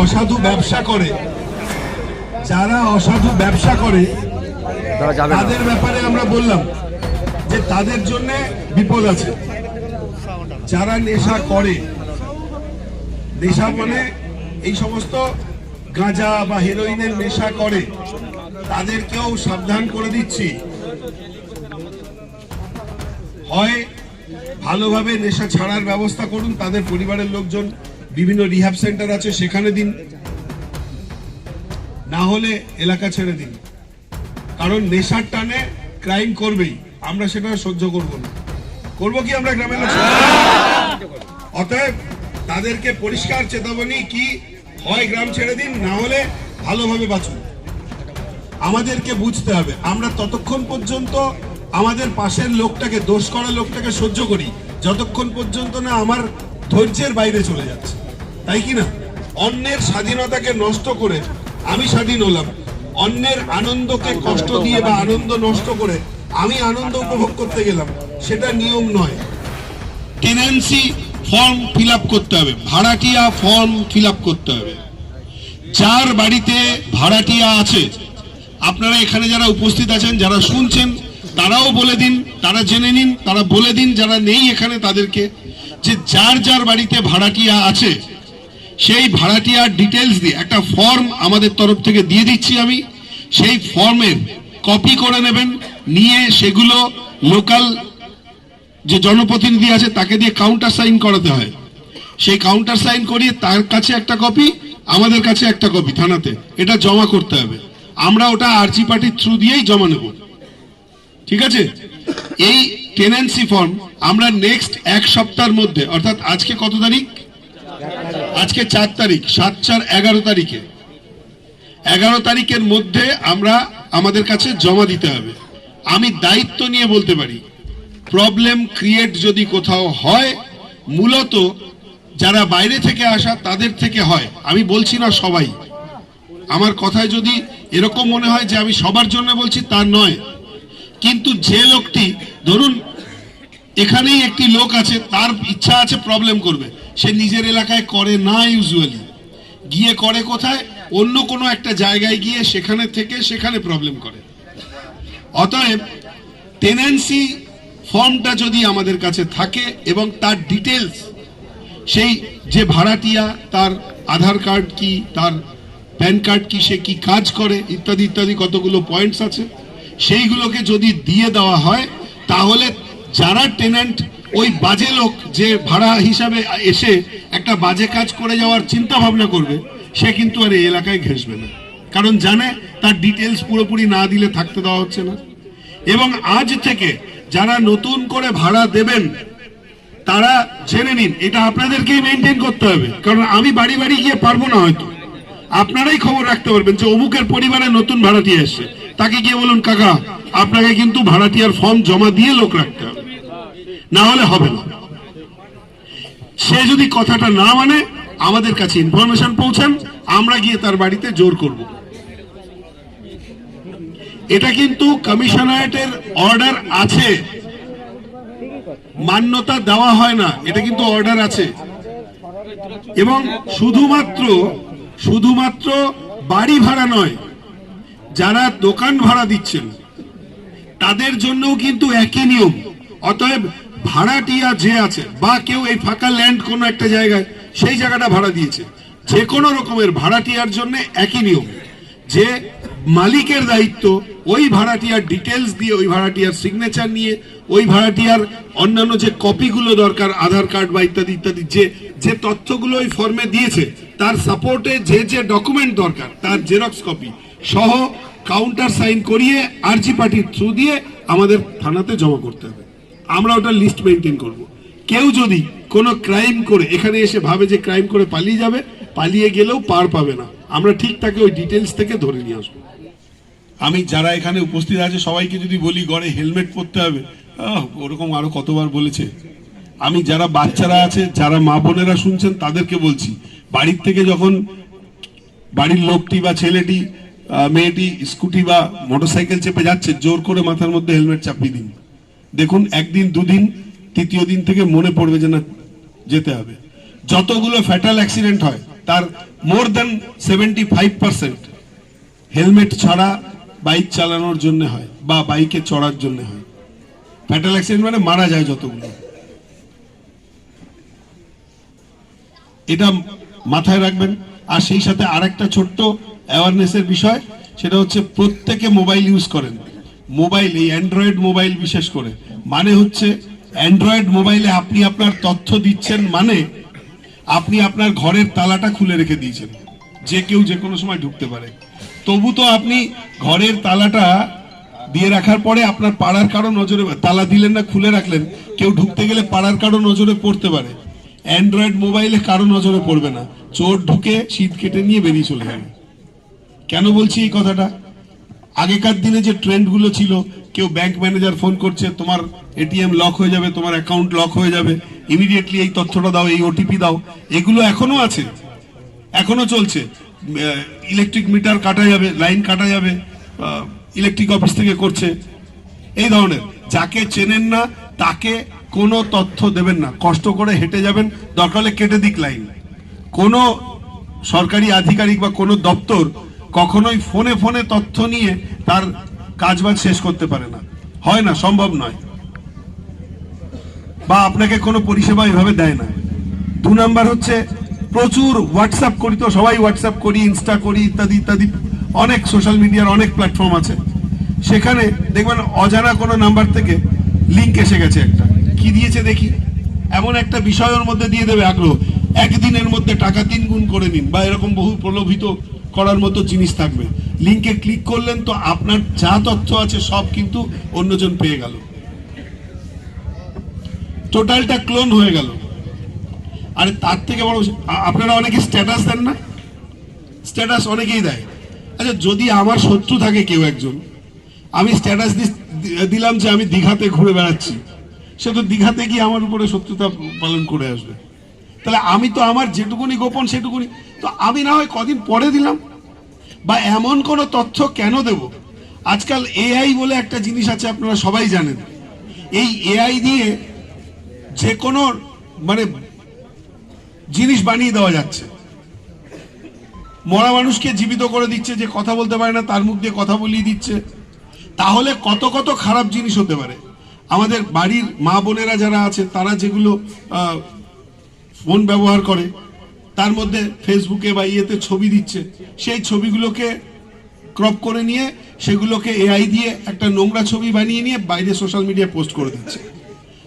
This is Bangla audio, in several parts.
অসাধু ব্যবসা করে। যারা অসাধু ব্যবসা করে তাদের ব্যাপারে আমরা বললাম যে তাদের জন্য বিপদ আছে। যারা নেশা করে নেশা মানে এই সমস্ত গাঁজা বা হেরোইনের নেশা করে তাদেরকেও সাবধান করে দিচ্ছি। হয় ভালোভাবে নেশা ছাড়ার ব্যবস্থা করুন তাদের পরিবারের লোকজন। বিভিন্ন রিহাব সেন্টার আছে, সেখানে দিন। না হলে এলাকা ছেড়ে দিন। কারণ নেশার টানে ক্রাইম করবেই। আমরা সেটা সহ্য করব না। করব কি আমরা গ্রামের অতএব তাদেরকে পরিষ্কার চেতাবনী কি হয় গ্রাম ছেড়ে দিন, না হলে ভালোভাবে বাঁচুন। আমাদেরকে বুঝতে হবে, আমরা ততক্ষণ পর্যন্ত আমাদের পাশের লোকটাকে, দোষ করা লোকটাকে সহ্য করি, যতক্ষণ পর্যন্ত না আমার ধৈর্যের বাইরে চলে যাচ্ছে। তাই কি না? অন্যের স্বাধীনতাকে নষ্ট করে আমি স্বাধীন হলাম। অন্যের আনন্দকে কষ্ট দিয়ে বা আনন্দ নষ্ট করে আমি আনন্দ উপভোগ করতে গেলাম। সেটা নিয়ম নয়। টেনেন্সি ফর্ম ফিল আপ করতে হবে। ভাড়াটিয়া ফর্ম ফিল আপ করতে হবে। যার বাড়িতে ভাড়াটিয়া আছে আপনারা এখানে যারা উপস্থিত আছেন যারা শুনছেন তারাও বলে দিন তারা জেনে নিন তারা বলে দিন যারা নেই এখানে তাদেরকে যে যার যার বাড়িতে ভাড়াটিয়া আছে সেই ভাড়াটিয়ার ডিটেলস দিয়ে একটা ফর্ম আমাদের তরফ থেকে দিয়ে দিচ্ছি আমি। সেই ফর্মের কপি করে নেবেন, নিয়ে সেগুলো লোকাল যে জনপ্রতিনিধি আছে তাকে দিয়ে কাউন্টার সাইন করাতে হয়। সেই কাউন্টার সাইন করিয়ে তার কাছে একটা কপি আমাদের কাছে একটা কপি থানাতে। এটা জমা করতে হবে। আমরা ওটা আরজি পার্টির থ্রু দিয়েই জমা নেব। ঠিক আছে? এই টেনেন্সি ফর্ম আমরা নেক্সট এক সপ্তাহের মধ্যে, অর্থাৎ আজকে কত তারিখ? আজকে চার তারিখ, সাত চার এগারো তারিখে। এগারো তারিখের মধ্যে আমরা আমাদের কাছে জমা দিতে হবে। আমি দায়িত্ব নিয়ে বলতে পারি প্রবলেম ক্রিয়েট যদি কোথাও হয়, মূলত যারা বাইরে থেকে আসা তাদের থেকে হয়। আমি বলছি না সবাই। আমার কথায় যদি এরকম মনে হয় যে আমি সবার জন্য বলছি, তা নয়। কিন্তু যে লোকটি, ধরুন, এখানেই একটি লোক আছে, তার ইচ্ছা আছে প্রবলেম করবে। সে নিজের এলাকায় করে না ইউজুয়ালি গিয়ে করে কোথায়? অন্য কোনো একটা জায়গায় গিয়ে সেখানে থেকে সেখানে প্রবলেম করে। অতএব টেনেন্সি ফর্মটা যদি আমাদের কাছে থাকে এবং তার ডিটেলস সেই যে ভাড়াটিয়া, তার আধার কার্ড কি, তার প্যান কার্ড কি, সে কি কাজ করে, ইত্যাদি ইত্যাদি কতগুলো পয়েন্টস আছে, সেইগুলোকে যদি দিয়ে দেওয়া হয়, তাহলে যারা টেনেন্ট ওই বাজে লোক যে ভাড়া হিসাবে এসে একটা বাজে কাজ করে যাওয়ার চিন্তা ভাবনা করবে, সে কিন্তু আর এই এলাকায় ঘেসবে না। কারণ জানে তার ডিটেলস পুরোপুরি না দিলে থাকতে দেওয়া হচ্ছে না। এবং আজ থেকে যারা নতুন করে ভাড়া দেবেন, তারা জেনে নিন, এটা আপনাদেরকেই মেনটেন করতে হবে। কারণ আমি বাড়ি বাড়ি গিয়ে পারব না হয়তো। আপনারাই খবর রাখতে পারবেন যে অমুকের পরিবারে নতুন ভাড়াটিয়া এসছে। তাকে গিয়ে বলুন, কাকা, আপনাকে কিন্তু ভাড়াটিয়ার ফর্ম জমা দিয়ে লোক রাখতে হবে। না হলে হবে না। সে যদি কথাটা না মানে আমাদের কাছে ইনফরমেশন পৌঁছান, আমরা গিয়ে তার বাড়িতে জোর করব। এটা কিন্তু কমিশনারেটের অর্ডার আছে। মান্যতা দেওয়া হয় না, এটা কিন্তু অর্ডার আছে। এবং শুধুমাত্র শুধুমাত্র বাড়ি ভাড়া নয়, যারা দোকান ভাড়া দিচ্ছেন, তাদের জন্যও কিন্তু একই নিয়ম। অতএব ভাড়াটিয়া যে আছে, বা কেউ এই ফাঁকা ল্যান্ড কোনো একটা জায়গায়, সেই জায়গাটা ভাড়া দিয়েছে। যে কোনো রকমের ভাড়াটিয়ার জন্য একই নিয়ম। যে মালিকের দায়িত্ব, ওই ভাড়াটিয়ার ডিটেলস দিয়ে, ওই ভাড়াটিয়ার সিগনেচার নিয়ে, ওই ভাড়াটিয়ার অন্যান্য যে কপিগুলো দরকার, আধার কার্ড বা ইত্যাদি ইত্যাদি, যে যে তথ্যগুলো ওই ফর্মে দিয়েছে, তার সাপোর্টে যে যে ডকুমেন্ট দরকার, তার জেরক্স কপি সহ কাউন্টার সাইন করিয়ে আরজি পার্টির থ্রু দিয়ে আমাদের থানাতে জমা করতে হবে। আমরা ওটা লিস্ট মেনটেন করব। কেউ যদি কোনো ক্রাইম করে, এখানে এসে ভাবে যে ক্রাইম করে পালিয়ে যাবে, পালিয়ে গেলেও পার পাবে না। আমরা ঠিক তাকে ওই ডিটেলস থেকে ধরে নিয়ে আসব। আমি যারা এখানে উপস্থিত আছে, সবাইকে যদি বলি, গড়ে হেলমেট পরতে হবে। ওরকম আরও কতবার বলেছে। আমি যারা বাচ্চারা আছে, যারা মা বোনেরা শুনছেন, তাদেরকে বলছি, বাড়ির থেকে যখন বাড়ির লোকটি বা ছেলেটি মেয়েটি, স্কুটি বা মোটরসাইকেল চেপে যাচ্ছে, জোর করে মাথার মধ্যে হেলমেট চাপিয়ে দিন। দেখুন, একদিন, দুদিন, তৃতীয় দিন থেকে মনে পড়বে যে না, যেতে হবে। যতগুলো ফ্যাটাল অ্যাক্সিডেন্ট হয়, তার more than seventy five percent helmet ছাড়া বাইক চালানোর জন্য হয় বা বাইকে চড়ার জন্য হয়। ফ্যাটাল অ্যাক্সিডেন্ট মানে মারা যায় যতগুলো। এটা মাথায় রাখবেন। আর সেই সাথে আরেকটা ছোট্ট অ্যাওয়ারনেসের বিষয়, সেটা হচ্ছে প্রত্যেকে মোবাইল ইউজ করেন। মোবাইল, এই অ্যান্ড্রয়েড মোবাইল বিশেষ করে। মানে হচ্ছে অ্যান্ড্রয়েড মোবাইলে আপনি আপনার তথ্য দিচ্ছেন মানে আপনি আপনার ঘরের তালাটা খুলে রেখে দিয়েছেন। যে কেউ যে কোনো সময় ঢুকতে পারে। তবু তো আপনি ঘরের তালাটা দিয়ে রাখার পরে আপনার পাড়ার কারও নজরে তালা দিলেন না, খুলে রাখলেন, কেউ ঢুকতে গেলে পাড়ার কারও নজরে পড়তে পারে। অ্যান্ড্রয়েড মোবাইলে কারও নজরে পড়বে না। চোর ঢুকে শীত কেটে নিয়ে বেরিয়ে চলে যাবে। কেন বলছি এই কথাটা? আগেকার দিনে যে ট্রেন্ডগুলো ছিল, কেউ ব্যাংক ম্যানেজার ফোন করছে, তোমার এটিএম লক হয়ে যাবে, তোমার অ্যাকাউন্ট লক হয়ে যাবে ইমিডিয়েটলি এই তথ্যটা দাও, এই ওটিপি দাও, এগুলো এখনও আছে, এখনও চলছে। ইলেকট্রিক মিটার কাটা যাবে লাইন কাটা যাবে ইলেকট্রিক অফিস থেকে করছে। এই ধরনের, যাকে চেনেন না, তাকে কোনো তথ্য দেবেন না। কষ্ট করে হেঁটে যাবেন, দরকার হলে কেটে দিক লাইন কোনো সরকারি আধিকারিক বা কোনো দপ্তর কখনোই ফোনে ফোনে তথ্য নিয়ে তার কাজবাজ শেষ করতে পারে না। হয় না, সম্ভব নয়। বা আপনাকে কোনো পরিষেবা এভাবে দেয় না। দু নাম্বার হচ্ছে, প্রচুর হোয়াটসঅ্যাপ করি তো, সবাই হোয়াটসঅ্যাপ করি ইনস্টা করি, ইত্যাদি ইত্যাদি। অনেক সোশ্যাল মিডিয়ার অনেক প্ল্যাটফর্ম আছে। সেখানে দেখবেন অজানা কোনো নাম্বার থেকে লিঙ্ক এসে গেছে একটা। কি দিয়েছে দেখি? এমন একটা বিষয়ের মধ্যে দিয়ে দেবে আগ্রহ। একদিনের মধ্যে টাকা তিন গুণ করে নিন বা এরকম বহু প্রলোভিত করার মতো জিনিস থাকবে। লিঙ্কে ক্লিক করলেন তো আপনার যা তথ্য আছে সব কিন্তু অন্যজন পেয়ে গেল। টোটালটা ক্লোন হয়ে গেল। আর তার থেকে বড় আপনারা অনেকে স্ট্যাটাস দেন না? স্ট্যাটাস অনেকেই দেয়। আচ্ছা যদি আমার শত্রু থাকে কেউ একজন, আমি স্ট্যাটাস দিলাম যে আমি দীঘাতে ঘুরে বেড়াচ্ছি, সে তো দীঘাতে গিয়ে আমার উপরে শত্রুতা পালন করে আসবে। তাহলে আমি তো আমার যেটুকুনি গোপন সেটুকুনি তো আমি না হয় কদিন পরে দিলাম। বা এমন কোনো তথ্য কেন দেব? আজকাল এআই বলে একটা জিনিস আছে, আপনারা সবাই জানেন। এই এআই দিয়ে যে কোনো মানে জিনিস বানিয়ে দেওয়া যাচ্ছে। মরা মানুষকে জীবিত করে দিচ্ছে যে কথা বলতে পারে না, তার মুখ দিয়ে কথা বলিয়ে দিচ্ছে। তাহলে কত কত খারাপ জিনিস হতে পারে। আমাদের বাড়ির মা বোনেরা যারা আছে, তারা যেগুলো ফোন ব্যবহার করে তার মধ্যে ফেসবুকে বা ইয়েতে ছবি দিচ্ছে। সেই ছবিগুলোকে ক্রপ করে নিয়ে সেগুলোকে এআই দিয়ে একটা নোংরা ছবি বানিয়ে নিয়ে বাইরে সোশ্যাল মিডিয়ায় পোস্ট করে দিচ্ছে।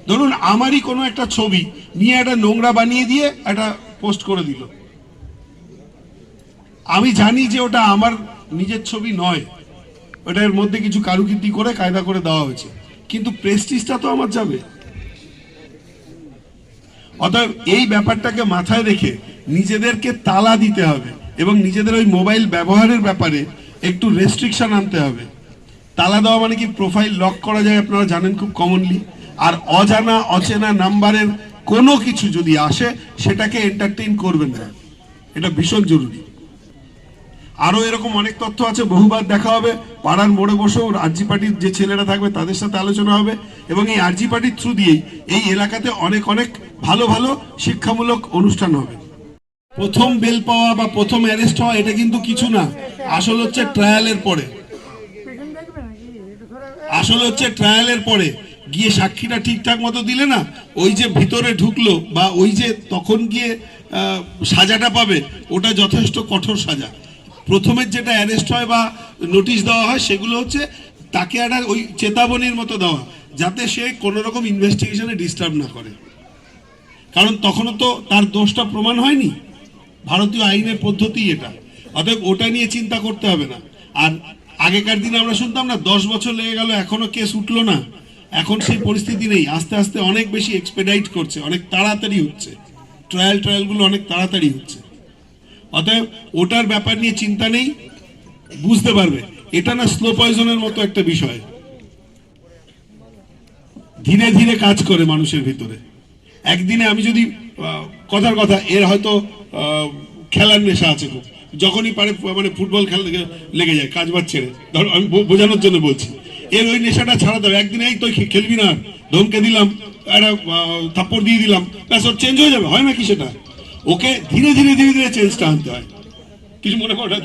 ধরুন, আমারই কোনো একটা ছবি নিয়ে একটা নোংরা বানিয়ে দিয়ে একটা পোস্ট করে দিল। আমি জানি যে ওটা আমার নিজের ছবি নয়। ওটার মধ্যে কিছু কারুকীর্তি করে কায়দা করে দেওয়া হয়েছে। কিন্তু প্রেস্টিজটা তো আমার যাবে। অতএব এই ব্যাপারটাকে মাথায় রেখে নিজেদেরকে তালা দিতে হবে এবং নিজেদের ওই মোবাইল ব্যবহারের ব্যাপারে একটু রেস্ট্রিকশন আনতে হবে। তালা দেওয়া মানে কি প্রোফাইল লক করা যায় আপনারা জানেন খুব কমনলি আর অজানা, অচেনা নাম্বারের কোনো কিছু যদি আসে, সেটাকে এন্টারটেইন করবেন না। এটা ভীষণ জরুরি। আরও এরকম অনেক তথ্য আছে, বহুবার দেখা হবে। পাড়ার মোড়ে বসেও আরজি পার্টির যে ছেলেরা থাকবে, তাদের সাথে আলোচনা হবে। এবং এই আরজি পার্টির থ্রু দিয়েই এই এলাকাতে অনেক অনেক ভালো ভালো শিক্ষামূলক অনুষ্ঠান হবে। প্রথম বেল পাওয়া বা প্রথম অ্যারেস্ট হওয়া, এটা কিন্তু কিছু না। আসল হচ্ছে ট্রায়ালের পরে। আসল হচ্ছে ট্রায়ালের পরে। গিয়ে সাক্ষীটা ঠিকঠাক মতো দিলে না, ওই যে ভিতরে ঢুকলো বা ওই যে তখন গিয়ে সাজাটা পাবে, ওটা যথেষ্ট কঠোর সাজা। প্রথমের যেটা অ্যারেস্ট হয় বা নোটিশ দেওয়া হয়, সেগুলো হচ্ছে তাকে একটা ওই চেতাবনীর মতো দেওয়া, যাতে সে কোনো রকম ইনভেস্টিগেশনে ডিস্টার্ব না করে। কারণ তখনও তো তার দোষটা প্রমাণ হয়নি। ভারতীয় আইনের পদ্ধতি এটা। অতএব ওটা নিয়ে চিন্তা করতে হবে না। আর আগেকার দিনে আমরা শুনতাম না, দশ বছর লেগে গেল, এখনও কেস উঠল না। এখন সেই পরিস্থিতি নেই। আস্তে আস্তে অনেক বেশি এক্সপেডাইট করছে, অনেক তাড়াতাড়ি হচ্ছে। ট্রায়াল ট্রায়ালগুলো অনেক তাড়াতাড়ি হচ্ছে। অতএব ওটার ব্যাপার নিয়ে চিন্তা নেই। বুঝতে পারবে, এটা না স্লো পয়জনের মতো একটা বিষয়। ধীরে ধীরে কাজ করে মানুষের ভিতরে। একদিনে আমি যদি কথার কথা, এর হয়তো খেলার নেশা আছে খুব। যখনই পারে মানে ফুটবল খেলা লেগে- যায়, কাজ বাজ ছেড়ে। ধরো, আমি বোঝানোর জন্য বলছি। এর ওই নেশাটা ছাড়াতে হবে একদিন এই তো খেলবি না। ধমকে দিলাম, একটা থাপ্পড় দিয়ে দিলাম। ব্যাস, ওর চেঞ্জ হয়ে যাবে। হয় নাকি সেটা? ওকে ধীরে ধীরে ধীরে ধীরে চেঞ্জটা আনতে হয়। কিছু মনে করো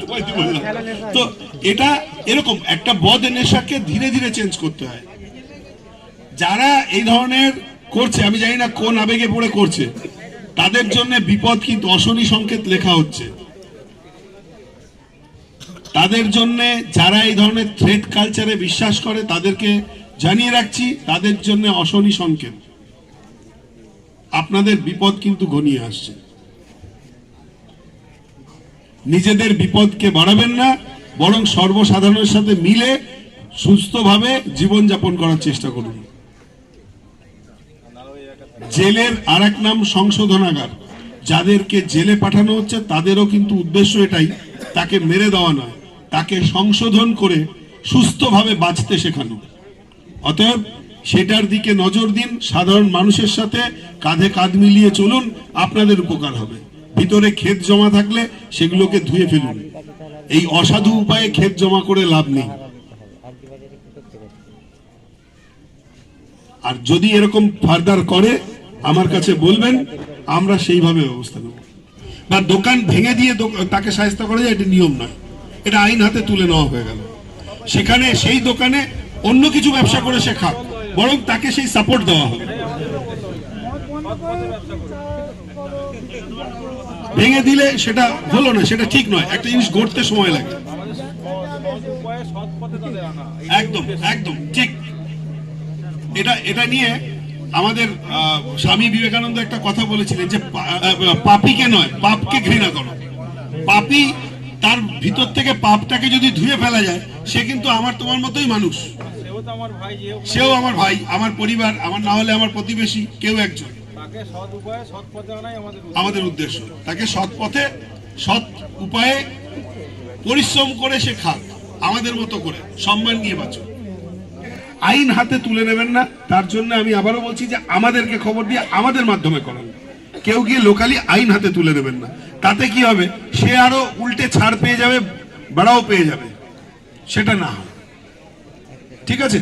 তো এটা এরকম, একটা বদ নেশাকে ধীরে ধীরে চেঞ্জ করতে হয়। যারা এই ধরনের করছে, আমি জানি না কোন আবেগে পড়ে করছে। তাদের জন্য বিপদ কিন্তু অশনি সংকেত লেখা হচ্ছে। তাদের জন্য যারা এই ধরনের থ্রেড কালচারে বিশ্বাস করে, তাদেরকে জানিয়ে রাখছি, তাদের জন্য অশনি সংকেত। আপনাদের বিপদ কিন্তু ঘনিয়ে আসছে। নিজেদের বিপদকে বাড়াবেন না, বরং সর্বসাধারণের সাথে মিলে সুস্থভাবে জীবনযাপন করার চেষ্টা করুন। জেলের আর নাম সংশোধনাগার। যাদেরকে জেলে পাঠানো হচ্ছে, তাদেরও কিন্তু উদ্দেশ্য এটাই, তাকে মেরে দেওয়া নয়, তাকে সংশোধন করে সুস্থভাবে বাঁচতে শেখানো। অতএব সেটার দিকে নজর দিন, সাধারণ মানুষের সাথে কাঁধে কাঁধ মিলিয়ে চলুন, আপনাদের উপকার হবে। ভিতরে ক্ষেত জমা থাকলে সেগুলোকে ধুয়ে ফেলুন। এই অসাধু উপায়ে ক্ষেত জমা করে লাভ নেই। আর যদি এরকম ফার্দার করে আমার কাছে বলবেন, আমরা সেইভাবে ব্যবস্থা নেব। বা দোকান ভেঙে দিয়ে তাকে সাহায্য করা যায়, এটা নিয়ম নয়। এটা আইন হাতে তুলে নেওয়া হয়ে গেল। সেখানে সেই দোকানে অন্য কিছু ব্যবসা করে খাক, বরং তাকে সেই সাপোর্ট দেওয়া হবে। ভেঙে দিলে সেটা হলো না, সেটা ঠিক নয়। একটা জিনিস গড়তে সময় লাগে। একদম একদম, ঠিক। এটা এটা নিয়ে আমাদের স্বামী বিবেকানন্দ একটা কথা বলেছিলেন যে পাপীকে নয়, পাপকে ঘৃণা করো। পাপী তার ভিতর থেকে পাপটাকে যদি ধুয়ে ফেলা যায়, সে কিন্তু আমার তোমার মতোই মানুষ। সেও আমার ভাই, আমার পরিবার, আমার না হলে আমার প্রতিবেশী, কেউ একজন। আমাদের উদ্দেশ্য। তাকে সৎ পথে, সৎ উপায়ে পরিশ্রম করে সে খাক। আমাদের মতো করে। সম্মান নিয়ে বাঁচুক আইন হাতে তুলে নেবেন না, তার জন্য আমি আবারও বলছি যে আমাদেরকে খবর দিয়ে আমাদের মাধ্যমে করান। কেউ গিয়ে লোকালি আইন হাতে তুলে নেবেন না। তাতে কি হবে? সে আরও উল্টে ছাড় পেয়ে যাবে, বাড়াও পেয়ে যাবে। সেটা না হয়। ঠিক আছে?